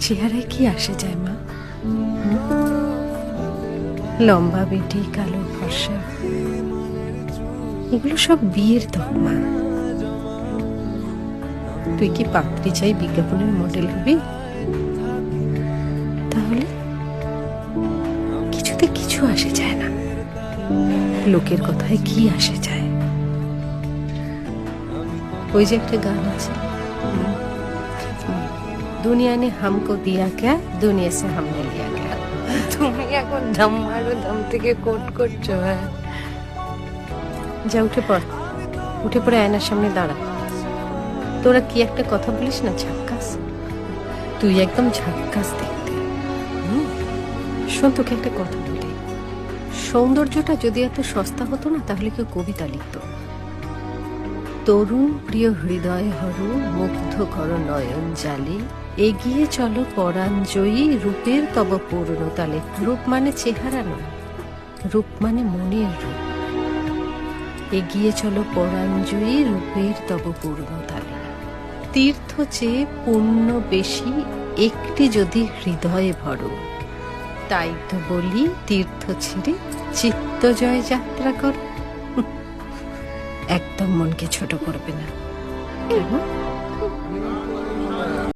চেহারায় কি আসে যায়, মা? লম্বা বেটি, কালো ফর্সা। এগুলো সব বিয়ের তকমা। তুই কি পাত্রী চাই বিজ্ঞাপনের মডেল হবি? তাহলে কিছুতে কিছু আসে যায় না। লোকের কথায় কি আসে যায়? ওই যে একটা গান আছে। দুনিয়া ने हमको दिया क्या दुनिया से हमने लिया क्या তুমি এখন দম মারো দম থেকে কোট করছো হ্যাঁ যা উঠে পড় উঠে পড়ে আয়নার সামনে দাঁড়া তোরা কি একটা কথা বলিস না ঝাক্কাস তুই একদম ঝাক্কাস দেখতে হুম? শোন তোকে একটা কথা বলি সৌন্দর্যটা যদি এত সস্তা হতো না তাহলে কেউ কবিতা লিখত তরুণ প্রিয় হৃদয় হর মুগ্ধ কর নয়ন জালে। এগিয়ে চলো পরাঞ্জয়ী, রূপের তব পূর্ণতালে। রূপ মানে চেহারা নয়, রূপ মানে মনের রূপ। এগিয়ে চলো পরাঞ্জয়ী, রূপের তব পূর্ণতালে। তীর্থ চেয়ে পুণ্য বেশি, একটি যদি হৃদয়ে ভরো। তাই তো বলি, তীর্থ ছেড়ে চিত্তজয় যাত্রা কর। একদম মনকে ছোট করবে না। কেন?